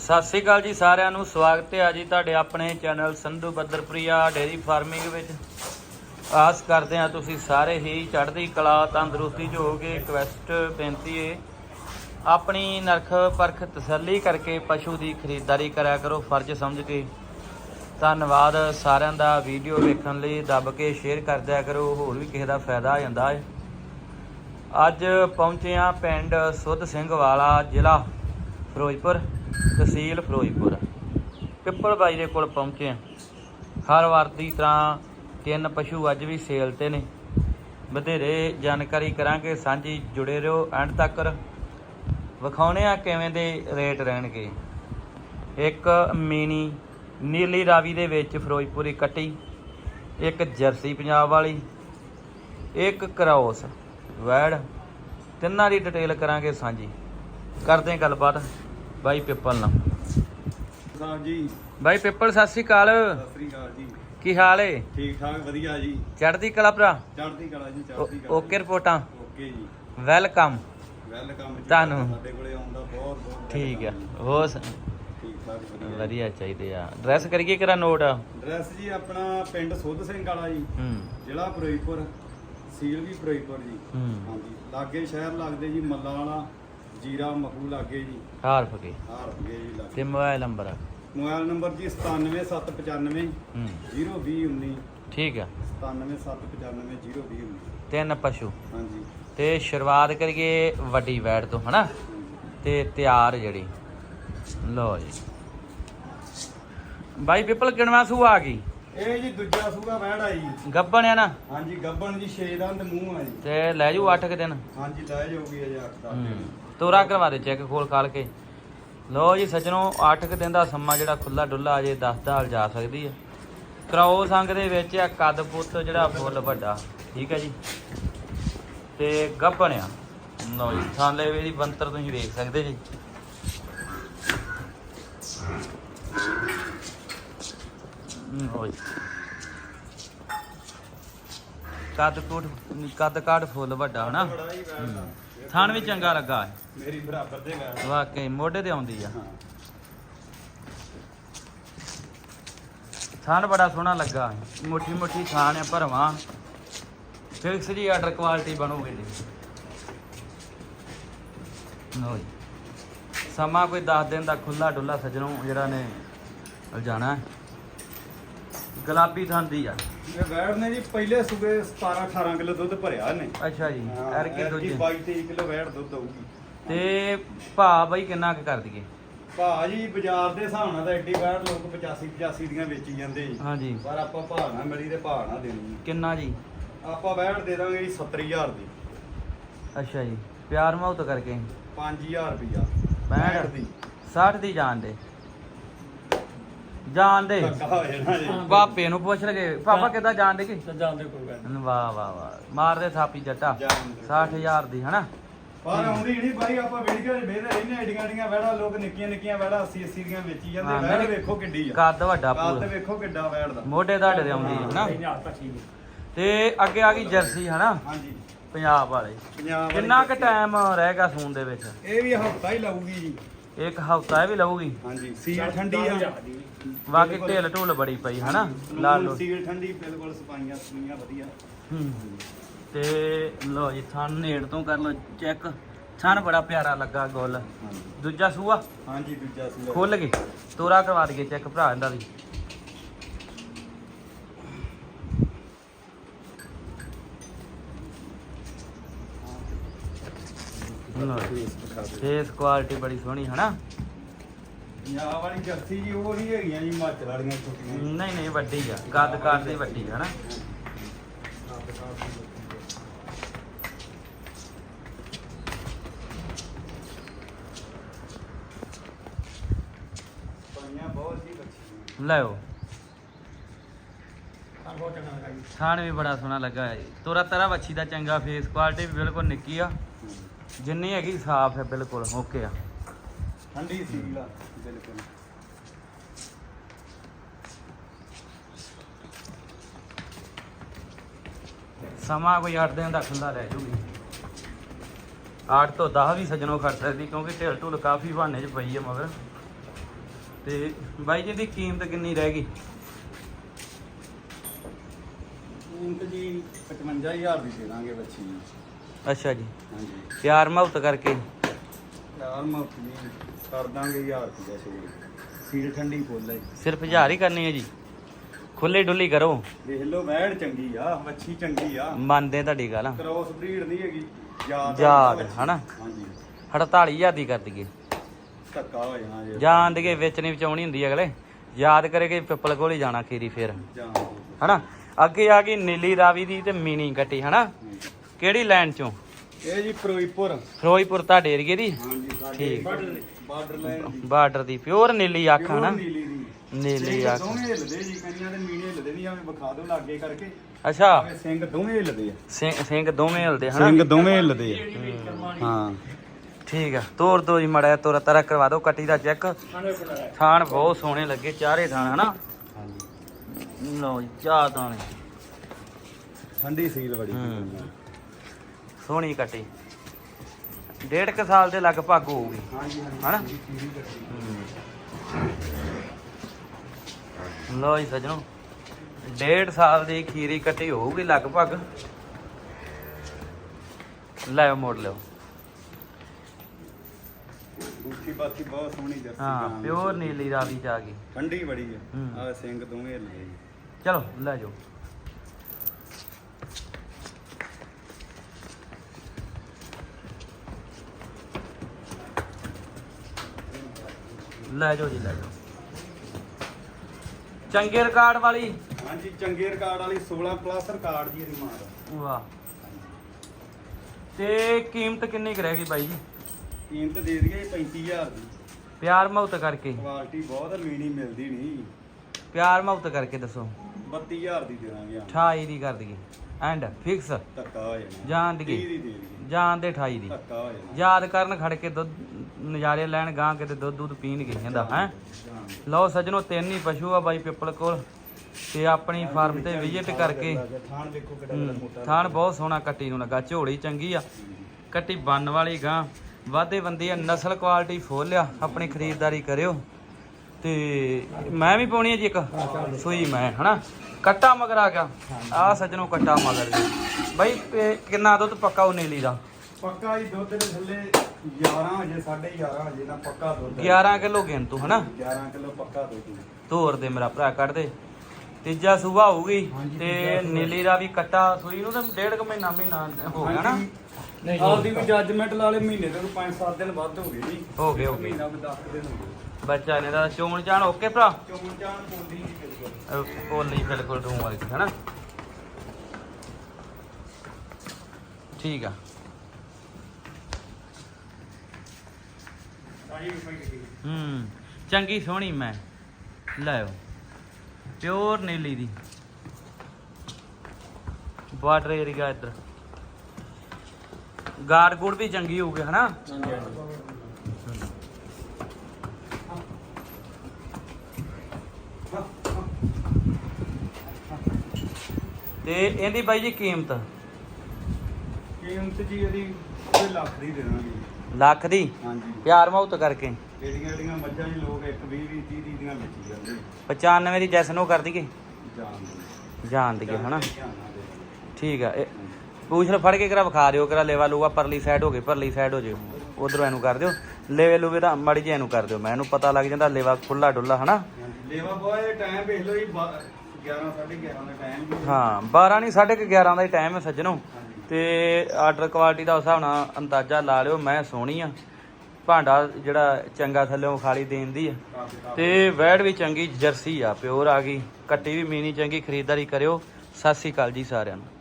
ਸਤਿ ਸ੍ਰੀ ਅਕਾਲ ਜੀ ਸਾਰਿਆਂ ਨੂੰ, ਸਵਾਗਤ ਹੈ ਜੀ ਤੁਹਾਡੇ ਆਪਣੇ ਚੈਨਲ ਸੰਧੂ ਬੱਦਰਪ੍ਰਿਆ ਡੇਰੀ ਫਾਰਮਿੰਗ ਵਿੱਚ। ਆਸ ਕਰਦੇ ਹਾਂ ਤੁਸੀਂ ਸਾਰੇ ਹੀ ਚੜ੍ਹਦੀ ਕਲਾ, ਤੰਦਰੁਸਤੀ 'ਚ ਹੋਗੇ ਰਿਕਵੈਸਟ ਬੇਨਤੀ ਹੈ। ਆਪਣੀ ਨਰਖ ਪਰਖ ਤਸੱਲੀ ਕਰਕੇ ਪਸ਼ੂ ਦੀ ਖਰੀਦਦਾਰੀ ਕਰਿਆ ਕਰੋ, ਫਰਜ਼ ਸਮਝ ਕੇ। ਧੰਨਵਾਦ ਸਾਰਿਆਂ ਦਾ, ਵੀਡੀਓ ਵੇਖਣ ਲਈ ਦੱਬ ਕੇ ਸ਼ੇਅਰ ਕਰ ਦਿਆ ਕਰੋ, ਹੋਰ ਵੀ ਕਿਸੇ ਦਾ ਫਾਇਦਾ ਹੋ ਜਾਂਦਾ ਹੈ। ਅੱਜ ਪਹੁੰਚੇ ਹਾਂ ਪਿੰਡ ਸੁੱਧ ਸਿੰਘ ਵਾਲਾ ਜ਼ਿਲ੍ਹਾ ਫਿਰੋਜ਼ਪੁਰ। ਤਹਿਸੀਲ ਫਿਰੋਜ਼ਪੁਰ। ਪਿੱਪਲ ਬਾਈ ਦੇ ਕੋਲ ਪਹੁੰਚੇ ਹਾਂ। ਹਰ ਵਾਰ ਦੀ ਤਰ੍ਹਾਂ ਤਿੰਨ ਪਸ਼ੂ ਅੱਜ ਵੀ ਸੇਲ ਤੇ ਨੇ। ਵਧੇਰੇ ਜਾਣਕਾਰੀ ਕਰਾਂਗੇ, ਸਾਂਝੀ ਜੁੜੇ ਰਹੋ, ਐਂਡ ਤੱਕ ਵਿਖਾਉਣੇ ਆ ਕਿਵੇਂ ਦੇ ਰੇਟ ਰਹਿਣਗੇ। ਇੱਕ ਮੀਨੀ ਨੀਲੀ ਰਾਵੀ ਦੇ ਵਿੱਚ ਫਿਰੋਜ਼ਪੁਰੀ ਕੱਟੀ, ਇੱਕ ਜਰਸੀ ਪੰਜਾਬ ਵਾਲੀ, ਇੱਕ ਕਰਾਉਸ ਵੈੜ। ਤਿੰਨਾਂ ਦੀ ਡਿਟੇਲ ਕਰਾਂਗੇ ਸਾਂਝੀ। ਕਰਦੇ ਗੱਲਬਾਤ। ਬਾਈ ਪਿੱਪਲ ਨਾਲ। ਸਾਹਿਬ ਜੀ। ਬਾਈ ਪਿੱਪਲ ਸਤਿ ਸ੍ਰੀ ਅਕਾਲ। ਸਤਿ ਸ੍ਰੀ ਅਕਾਲ ਜੀ। ਕੀ ਹਾਲ ਏ? ਠੀਕ ਠਾਕ ਵਧੀਆ ਜੀ। ਚੜ੍ਹਦੀ ਕਲਾ ਭਰਾ? ਚੜ੍ਹਦੀ ਕਲਾ ਜੀ ਓ- ਚੜ੍ਹਦੀ ਕਲਾ ਓਕੇ ਰਿਪੋਰਟਾਂ? ਓਕੇ ਜੀ। ਵੈਲਕਮ। ਵੈਲਕਮ ਜੀ। ਤੁਹਾਨੂੰ। ਸਾਡੇ ਕੋਲੇ ਆਉਂਦਾ ਬਹੁਤ ਬਹੁਤ ਠੀਕ ਆ। welcome ਹੋ। ਠੀਕ ਠਾਕ ਵਧੀਆ ਵਧੀਆ ਚਾਹੀਦੇ ਆ। ਡਰੈਸ ਕਰੀਏ ਕਿਰਾ ਨੋਟ? ਐਡਰੈਸ ਜੀ ਆਪਣਾ ਪਿੰਡ ਸੁੱਧ ਸਿੰਘ ਵਾਲਾ ਜੀ। ਹੂੰ। ਜ਼ਿਲ੍ਹਾ ਫਿਰੋਜ਼ਪੁਰ ਸੀਲ ਵੀ ਫਿਰੋਜ਼ਪੁਰ ਜੀ। ਹੂੰ। ਹਾਂਜੀ। ਲਾਗੇ ਸ਼ਹਿਰ ਲੱਗਦੇ ਜੀ ਮੱਲਾ ਵਾਲਾ। ਜੀਰਾ ਮਖੂ ਲਾਗੇ ਜੀ। ਹਾਰ ਫਕੇ ਹਾਰ ਗਏ ਜੀ ਲਾਗੇ ਤੇ ਮੋਬਾਈਲ ਨੰਬਰ? ਮੋਬਾਈਲ ਨੰਬਰ ਜੀ 97795 ਹੂੰ। 02019 ਠੀਕ ਆ। 97795 02019 ਤਿੰਨ ਪਸ਼ੂ। ਹਾਂਜੀ। ਤੇ ਸ਼ੁਰੂਆਤ ਕਰੀਏ ਵੱਡੀ ਵੈੜ ਤੋਂ ਹਨਾ? ਤੇ ਤਿਆਰ ਜਿਹੜੀ। ਲਓ ਜੀ। ਬਾਈ ਪਿੱਪਲ ਕਿਣਵਾ ਸੂ ਆ ਗਈ? ਇਹ ਜੀ ਦੂਜਾ ਸੂਗਾ ਵਹਿੜ ਆ ਜੀ। ਗੱਬਣ ਆ ਨਾ? ਹਾਂਜੀ ਗੱਬਣ ਜੀ ਛੇ ਦੰਦ ਮੂੰਹ ਆ ਜੀ। ਤੇ ਲੈ ਜੂ 8 ਕਿ ਦਿਨ। ਹਾਂਜੀ ਲੈ ਜਾਊਗੀ ਅਜੇ 8 ਦਾ ਹੂੰ। ਤੋਰਾ ਕਰਵਾ ਦੇ ਚੈੱਕ ਖੋਲ ਖਾਲ ਕੇ। ਲੋ ਜੀ ਸੱਜਣੋ 8 ਕੁ ਦਿਨ ਦਾ ਸਮਾਂ ਜਿਹੜਾ ਖੁੱਲਾ ਡੁੱਲਾ ਅਜੇ 10 ਦਾਲ ਜਾ ਸਕਦੀ ਹੈ ਕਰਾਓ ਸੰਗ ਦੇ ਵਿੱਚ ਆ ਕੱਦ ਪੁੱਤ ਜਿਹੜਾ ਫੁੱਲ ਵੱਡਾ, ਠੀਕ ਹੈ ਜੀ? ਤੇ ਗੱਭਣਿਆ ਲੋ ਜੀ ਥਾਲੇ ਵੇ ਦੀ ਬੰਤਰ ਤੁਸੀਂ ਵੇਖ ਸਕਦੇ ਜੀ। ਲਓ ਕੱਦ ਕੋਟ, ਕੱਦ ਕਾਠ ਫੁੱਲ ਵੱਡਾ, ਹਨਾ? ਬੜਾ ਥਣ ਵੀ ਚੰਗਾ ਲੱਗਾ ਮੇਰੀ ਬਰਾਬਰ ਦੇ ਵਹਿੜ ਵਾਕਈ ਮੋਢੇ ਤੇ ਆਉਂਦੀ ਆ। ਹਾਂ। ਥਣ ਬੜਾ ਸੋਹਣਾ ਲੱਗਾ ਮੁੱਠੀ ਮੁੱਠੀ ਥਾਣ ਆ ਭਰਵਾਂ। ਫਿਕਸ ਜੀ ਆਰਡਰ ਕੁਆਲਿਟੀ ਬਣੂਗੀ ਜੀ। ਜੀ। ਸਮਾਂ ਕੋਈ 10 ਦਿਨ ਦਾ ਖੁੱਲਾ ਡੁੱਲਾ ਸਜਣੋਂ ਜਿਹੜਾ ਨੇ ਜਾਣਾ ਗੁਲਾਬੀ ਥਾਂਦੀ ਆ। ਇਹ ਵਹਿੜ ਨੇ ਜੀ ਪਹਿਲੇ ਸੂਬੇ 17 18 ਕਿਲੋ ਦੁੱਧ ਭਰਿਆ ਨੇ ਅੱਛਾ ਜੀ ਐਰ ਕੇ ਦੂਜੇ। 22 23 ਕਿਲੋ ਵਹਿੜ ਦੁੱਧ ਆਊਗੀ ਤੇ ਭਾ ਬਈ ਕਿੰਨਾ ਕੁ ਕਰ ਦਈਏ? ਭਾ ਜੀ ਬਾਜ਼ਾਰ ਦੇ ਹਿਸਾਬ ਨਾਲ ਤਾਂ ਐਡੀ ਵਹਿੜ ਲੋਕ 85 85 ਦੀਆਂ ਵੇਚੀ ਜਾਂਦੇ ਜੀ। ਹਾਂਜੀ ਪਰ ਆਪਾਂ ਭਾ ਨਾ ਮਿਲੀ ਤੇ ਭਾ ਨਾ ਦੇਣੀ ਕਿੰਨਾ ਜੀ? ਆਪਾਂ ਵਹਿੜ ਦੇ ਦਾਂਗੇ ਜੀ 70000 ਦੀ। ਅੱਛਾ ਜੀ ਪਿਆਰ ਮੁਹੱਬਤ ਕਰਕੇ। 5000 ਰੁਪਿਆ ਵਹਿੜ ਦੀ। 60 ਦੀ ਜਾਣ ਦੇ। ਜਾਣ ਦੇ। ਧੱਕਾ ਹੋ ਜਾਣਾ ਜੀ। ਪਾਪੇ ਨੂੰ ਪੁੱਛ ਲਗੇ। ਪਾਪਾ ਕਿੱਦਾਂ ਜਾਣ ਦੇ ਕਿ? ਜਾਂਦੇ ਕੋਈ ਗੱਲ ਵਾਹ ਵਾਹ ਵਾਹ। ਮਾਰਦੇ ਥਾਪੀ ਜੱਟਾ। ਜਾਣ ਦੇ। 60000 ਦੀ ਹਨਾ? ਪਰ ਆਉਂਦੀ ਨਹੀਂ ਬਾਈ ਆਪਾਂ ਵੀਡੀਓ 'ਚ ਵੇਖਦੇ ਰਹਿੰਦੇ ਏਡੀਆਂ ਏਡੀਆਂ ਵਹਿੜਾ ਲੋਕ ਨਿੱਕੀਆਂ ਨਿੱਕੀਆਂ ਵਹਿੜਾ 80 80 ਦੀਆਂ ਵੇਚੀ ਜਾਂਦੇ ਨਹੀਂ। ਵੇਖੋ ਕਿੱਡੀ ਆ। ਕੱਦ ਵੱਡਾ ਕੱਦ ਪੂਰਾ। ਵੇਖੋ ਕਿੱਡਾ ਵਹਿੜ ਦਾ। ਮੋਢੇ ਤੁਹਾਡੇ ਦੇ ਆਉਂਦੀ ਹੈ ਹਨਾ? ਤੇ ਅੱਗੇ ਆ ਗਈ ਜਰਸੀ ਹਨਾ? ਹਾਂਜੀ। ਪੰਜਾਬ ਵਾਲੇ। ਕਿੰਨਾ ਕੁ। ਟਾਈਮ ਰਹੇਗਾ ਸੂਣ ਦੇ ਵਿੱਚ? ਇਹ ਵੀ ਹਫਤਾ ਹੀ ਲਾਊਗੀ ਜੀ। ਇੱਕ ਹਫਤਾ ਇਹ ਵੀ ਲਊਗੀ। ਹਾਂਜੀ ਸੀਲ ਠੰਡੀ ਆ। ਬਾਕੀ ਢਿੱਲ ਢੁੱਲ ਬੜੀ ਪਈ ਹਨਾ? ਲਾਲ ਲੋ ਸੀਲ ਠੰਡੀ ਬਿਲਕੁਲ ਸਫਾਈਆਂ ਸੁਈਆਂ ਵਧੀਆ। ਤੇ ਲੋ ਜੀ ਥਣ ਨੇੜ ਤੋਂ ਕਰ ਲੋ ਚੈੱਕ। ਥਣ ਬੜਾ ਪਿਆਰਾ ਲੱਗਾ ਗੁੱਲ। ਦੂਜਾ ਸੂਆ? ਹਾਂਜੀ ਦੂਜਾ ਸੂਆ। ਖੁੱਲ ਗਏ ਤੋਰਾ ਕਰਵਾ ਦਈਏ ਚੈੱਕ ਭਰਾ ਇਹਦਾ ਵੀ ਫੇਸ ਕੁਆਲਿਟੀ ਬੜੀ ਸੋਹਣੀ ਹਨਾ? ਪੰਜਾਬ ਵਾਲੀ ਜਰਸੀ ਜੀ ਉਹ ਨਹੀਂ ਹੈਗੀਆਂ ਜੀ ਹਿਮਾਚਲ ਵਾਲੀਆਂ ਛੋਟੀਆਂ ਨਹੀਂ ਨਹੀਂ ਵੱਡੀ ਆ। ਕੱਦ ਕੱਦ ਦੀ ਵੱਡੀ ਹਨਾ? ਲਿਓ। ਥਾਣ ਵੀ ਬੜਾ ਸੋਹਣਾ ਲੱਗਾ ਹੈ ਤੋਰਾ ਤਰਾ ਵੱਛੀ ਦਾ ਚੰਗਾ ਫੇਸ ਕੁਆਲਿਟੀ ਵੀ ਬਿਲਕੁਲ ਨਿੱਕੀ ਆ। ਜਿੰਨੀ ਹੈਗੀ ਸਾਫ਼ ਹੈ ਬਿਲਕੁਲ ਓਕੇ ਆ। ਠੰਡੀ ਸੀਲ ਆ ਬਿਲਕੁਲ। ਸਮਾਂ ਕੋਈ 8 ਦਿਨ ਦਾ ਖੁੱਲਾ ਰਹਿ ਜੂਗੀ। 8 ਤੋਂ 10 ਵੀ ਸਜਣੋਂ ਖੜ ਸਕਦੀ ਕਿਉਂਕਿ ਢਿੱਲ ਢੁੱਲ ਕਾਫੀ ਬਹਾਨੇ 'ਚ ਪਈ ਹੈ ਮਗਰ। ਤੇ ਬਾਈ ਜੀ ਦੀ ਕੀਮਤ ਕਿੰਨੀ ਰਹਿ ਗਈ? ਕੀਮਤ ਜੀ 55000 ਦੀ ਦੇ ਦਾਂਗੇ ਬੱਚੀ ਨੂੰ। ਅੱਛਾ ਜੀ। ਹਾਂਜੀ। ਪਿਆਰ ਮੁਹੱਬਤ ਕਰਕੇ। ਯਾਰ ਮੁਫਤ ਜੀ ਕਰ ਦਾਂਗੇ 1000 ਰੁਪਏ ਛੋੜ ਸੀਲ ਠੰਡੀ ਫੁੱਲ ਹੈ ਸਿਰਫ ਹਜ਼ਾਰ ਹੀ ਕਰਨੀ ਹੈ ਜੀ। ਖੁੱਲੀ ਡੁੱਲੀ ਕਰੋ। ਦੇਖ ਲਓ ਵੈੜ ਚੰਗੀ ਆ ਮੱਛੀ ਚੰਗੀ ਆ। ਮੰਨਦੇ ਤੁਹਾਡੀ ਗੱਲ। ਕ੍ਰੋਸ ਬਰੀਡ ਨਹੀਂ ਹੈਗੀ। ਯਾਦ ਯਾਦ, ਹਨਾ? ਹਾਂਜੀ। 48000 ਦੀ ਕਰ ਦਈਏ। ਧੱਕਾ ਹੋ ਜਾਣਾ ਜੇ। ਜਾਣ ਦੇ ਵਿੱਚ ਨਹੀਂ ਵਿਚਾਉਣੀ ਹੁੰਦੀ ਅਗਲੇ। ਯਾਦ ਕਰੇਗੇ ਪਿੱਪਲ ਕੋਲ ਹੀ ਜਾਣਾ ਖੀਰੀ ਫੇਰ। ਜਾਣ ਹਨਾ? ਅੱਗੇ ਆ ਗਈ ਨੀਲੀ ਰਾਵੀ ਦੀ ਤੇ ਮੀਨੀ ਕੱਟੀ ਹਨਾ? ਕਿਹੜੀ ਲਾਈਨ ਚੋਂ? ਇਹ ਜੀ ਫਿਰੋਜ਼ਪੁਰ। ਫਿਰੋਜ਼ਪੁਰ ਤੁਹਾਡੇ ਏਰੀਏ ਦੀ? ਹਾਂਜੀ ਸਾਡੇ ਠੀਕ। ਬਾਰਡਰ ਲਾਈਨ ਦੀ। ਬਾਰਡਰ ਦੀ ਪਿਓਰ ਨੀਲੀ ਅੱਖ ਹਨਾ ਨੀਲੀ ਦੀ। ਨੀਲੀ ਸਿੰਘ ਅੱਖ। ਦੋਵੇਂ ਹਿੱਲਦੇ ਜੀ ਕੰਨੀਆਂ ਦੇ ਮੀਣੇ ਹਿੱਲਦੇ ਨਹੀਂ ਆਵੇਂ ਵਿਖਾ ਦਿਓ ਲਾਗੇ ਕਰਕੇ। ਅੱਛਾ। ਸਿੰਘ ਦੋਵੇਂ ਹਿੱਲਦੇ ਆ। ਸਿੰਘ ਸਿੰਘ ਦੋਵੇਂ ਹਿਲਦੇ ਹਨਾ? ਸਿੰਘ ਦੋਵੇਂ ਹਿੱਲਦੇ ਆ। ਹਾਂ। ਠੀਕ ਆ। ਤੋਰ ਦੋ ਜੀ ਮੜਾ ਤੋਰਾ ਤਰਾ ਕਰਵਾ ਦਿਓ ਕੱਟੀ ਦਾ ਚੈੱਕ। ਥਾਣ ਬਹੁਤ ਸੋਹਣੇ ਲੱਗੇ ਚਾਰੇ ਥਾਣ ਹਨਾ? ਹਾਂਜੀ। ਲਓ ਜੀ ਚਾਹ ਦਾਣੇ ਠੰਡੀ ਸੀਲ ਬੜੀ। ਹੂੰ। ਸੋਹਣੀ ਕੱਟੀ। ਡੇਢ ਕੁ ਸਾਲ ਦੇ ਲਗਭਗ ਹੋਊਗੀ। ਹਾਂਜੀ ਹਨਾ? ਜੀ ਸਜਣੋ ਡੇਢ ਸਾਲ ਦੀ ਖੀਰੀ ਕੱਟੀ ਹੋਊਗੀ ਲਗਭਗ। ਲੈ ਮੋੜ ਲਿਓ। ਉੱਚੀ ਬਾਤੀ ਬਹੁਤ ਸੋਹਣੀ ਜਰਸੀ ਹਾਂ। ਪਿਓਰ ਨੀਲੀ ਰਾਵੀ ਚ ਆ ਗਈ। ਠੰਡੀ ਬੜੀ ਆ। ਹੂੰ। ਆ ਸਿੰਘ ਦੋਵੇਂ ਜੀ ਚਲੋ ਲੈ ਜਾਓ। ਲੈ ਜਾਓ ਜੀ ਲੈ ਜਾਓ। ਚੰਗੇ ਰਿਕਾਰਡ ਵਾਲੀ। ਹਾਂਜੀ ਚੰਗੇ ਰਿਕਾਰਡ ਵਾਲੀ 16 ਪਲੱਸ ਰਿਕਾਰਡ ਜੀ ਇਹਦੀ ਮਾਰ। ਵਾਹ। ਤੇ ਕੀਮਤ ਕਿੰਨੀ ਕੁ ਰਹਿ ਗਈ ਬਾਈ ਜੀ? ਕੀਮਤ ਦੇ ਦਈਏ 35000 ਦੀ। ਪਿਆਰ ਮੁਹੱਬਤ ਕਰਕੇ। ਕੁਆਲਿਟੀ ਬਹੁਤ ਮੀਣੀ ਮਿਲਦੀ ਨਹੀਂ। ਪਿਆਰ ਮੁਹੱਬਤ ਕਰਕੇ ਦੱਸੋ। 32000 ਦੀ ਦੇ ਦਾਂਗੇ ਆ 28 ਦੀ ਕਰ ਦਈਏ। ਐਂਡ ਫਿਕਸ ਧੱਕਾ ਹੋ ਜਾਣਾ। ਜਾਣ 30 ਦੀ ਦੀ ਦੇ। ਜਾਣ ਦੇ 28 ਦੀ। ਧੱਕਾ ਹੋ ਜਾਣਾ। ਯਾਦ ਕਰਨ ਖੜ ਕੇ ਦੁੱਧ ਨਜ਼ਾਰੇ ਲੈਣ ਗਾਂ ਕਿਤੇ ਦੁੱਧ ਦੁੱਧ ਪੀਣ ਗਏ ਜਾਂਦਾ ਹੈ। ਲਓ ਸੱਜਣੋ ਤਿੰਨ ਹੀ ਪਸ਼ੂ ਆ ਬਾਈ ਪਿੱਪਲ ਕੋਲ। ਤੇ ਆਪਣੀ ਫਾਰਮ ਤੇ ਵਿਜ਼ਿਟ ਕਰਕੇ ਥਾਣ ਵੇਖੋ ਕਿੱਡਾ ਮੋਟਾ ਥਾਣ ਬਹੁਤ ਸੋਹਣਾ ਕੱਟੀ ਨੂੰ ਲੱਗਾ ਝੋਲੀ ਚੰਗੀ ਆ। ਕੱਟੀ ਬੰਨ ਵਾਲੀ ਗਾਂ ਵਾਧੇ ਬੰਦੀ ਆ ਨਸਲ ਕੁਆਲਿਟੀ ਫੁੱਲ ਆ ਆਪਣੀ ਖਰੀਦਦਾਰੀ ਕਰਿਓ। ਤੇ ਮੈਂ ਵੀ ਪਾਉਣੀ ਆ ਜੀ ਇੱਕ ਸੂਈ ਮੈਂ ਹਨਾ? ਕੱਟਾ ਮਗਰ ਆ ਗਿਆ। ਆ ਸੱਜਣੋ ਕੱਟਾ ਮਗਰ ਜੀ। ਬਾਈ ਇਹ ਕਿੰਨਾ ਦੁੱਧ ਪੱਕਾ ਉਹ ਨੀਲੀ ਦਾ? ਪੱਕਾ ਹੀ ਦੁੱਧ ਦੇ ਥੱਲੇ 11 ਵਜੇ 11:30 ਵਜੇ ਨਾ ਪੱਕਾ ਦੁੱਧ ਹੈ। 11 ਕਿਲੋ ਗਿਣ ਤੂੰ ਹਨਾ? 11 ਕਿਲੋ ਪੱਕਾ ਦੁੱਧ ਹੈ। ਧੋਰ ਦੇ ਮੇਰਾ ਭਰਾ ਕੱਢ ਦੇ। ਤੀਜਾ ਸੂਬਾ ਹੋਊਗੀ ਤੇ। ਨੀਲੀ ਦਾ ਵੀ ਕੱਟਾ ਸੂਈ ਨੂੰ ਤਾਂ ਡੇਢ ਕੁ ਮਹੀਨਾ ਮਹੀਨਾ ਹੋ ਗਿਆ ਨਾ। ਹਾਂਜੀ। ਆਪਦੀ ਵੀ ਜੱਜਮੈਂਟ ਲਾ ਲੈ ਮਹੀਨੇ ਤੋਂ 5-7 ਦਿਨ ਵੱਧ ਹੋ ਗਏ ਜੀ। ਹੋ ਗਏ ਹੋ ਗਏ। ਮਹੀਨਾ ਵੀ 10 ਦਿਨ ਹੋ ਗਏ। ਬੱਚਾ ਨੇ ਦਾ ਚੋਣ ਚਾਣ ਓਕੇ ਭਰਾ? ਚੋਣ ਚਾਣ ਪੋਲੀ ਨਹੀਂ ਬਿਲਕੁਲ। ਅਹ ਬੋਲੀ ਬਿਲਕੁਲ ਰੂਮ ਵਾਲੀ ਹਨਾ? ਠੀਕ ਆ। ਰੁਪਏ ਦੀ ਹੂੰ ਚੰਗੀ ਸੋਹਣੀ ਮੈਂ। ਲੈ ਆਓ ਪਿਓਰ ਨੀਲੀ ਦੀ। ਬਾਰਡਰ ਏਰੀਆ ਇੱਧਰ। ਗਾਰਡ ਗੂੜ ਵੀ ਚੰਗੀ ਹੋਊਗੀ ਹਨਾ? ਹਾਂਜੀ ਹਾਂਜੀ ਤੇ ਇਹਦੀ ਬਾਈ ਜੀ ਕੀਮਤ? ਕੀਮਤ ਜੀ ਇਹਦੀ ਕੋਈ ਲੱਖ ਦੀ ਦੇ ਦਾਂਗੇ ਲੱਖ ਦੀ? ਹਾਂਜੀ। ਪਿਆਰ ਮੁਹੱਬਤ ਕਰਕੇ। ਜਿਹੜੀਆਂ ਜਿਹੜੀਆਂ ਮੱਝਾਂ ਜੀ ਲੋਕ ਇੱਕ 20 20 30 30 ਦੀਆਂ ਵੇਚੀ ਜਾਂਦੇ। 95 ਦੀ ਜੈਸਨੋ ਕਰ ਦਈਏ ਜਾਣ ਦੇ ਜਾਣ ਦਈਏ ਹਨਾ? ਦੇ। ਠੀਕ ਆ ਇਹ ਪੂਛ ਲ ਫੜ ਕੇ ਕਰਾ ਵਿਖਾ ਦਿਓ ਕਰਾ ਲੇਵਾ ਲੂਗਾ ਪਰਲੀ ਸਾਈਡ ਹੋ ਗਈ ਪਰਲੀ ਸਾਈਡ ਹੋ ਜੇ। ਉਧਰੋਂ ਇਹਨੂੰ ਕਰ ਦਿਓ। ਲੇਵੇ ਲੂਵੇ ਦਾ ਮੜੀ ਜੇ ਇਹਨੂੰ ਕਰ ਦਿਓ। ਮੈਂ ਇਹਨੂੰ ਪਤਾ ਲੱਗ ਜਾਂਦਾ ਲੇਵਾ ਖੁੱਲਾ ਡੁੱਲਾ ਹਨਾ। ਲੇਵਾ ਬੋਏ ਟਾਈਮ ਵੇਖ ਲਓ ਜੀ 11 11:30 ਦਾ ਟਾਈਮ ਹਾਂ 12 ਨਹੀਂ 11:30 ਦਾ ਹੀ ਟਾਈਮ ਹੈ ਸੱਜਣੋ। ਤੇ ਆਰਡਰ ਕੁਆਲਿਟੀ ਦਾ ਹਿਸਾਬ ਨਾਲ ਅੰਦਾਜ਼ਾ ਲਾ ਲਿਓ ਮੈਂ ਸੋਹਣੀ ਆ। ਭਾਂਡਾ ਜਿਹੜਾ ਚੰਗਾ ਥੱਲੇੋਂ ਖਾਲੀ ਦੇਣ ਦੀ ਆ। ਤੇ ਵੈੜ ਵੀ ਚੰਗੀ ਜਰਸੀ ਆ ਪਿਓਰ ਆ ਗਈ। ਕੱਟੀ ਵੀ ਮੀਨੀ ਚੰਗੀ ਖਰੀਦਦਾਰੀ ਕਰਿਓ। ਸਤਿ ਸ੍ਰੀ ਅਕਾਲ ਜੀ ਸਾਰਿਆਂ ਨੂੰ।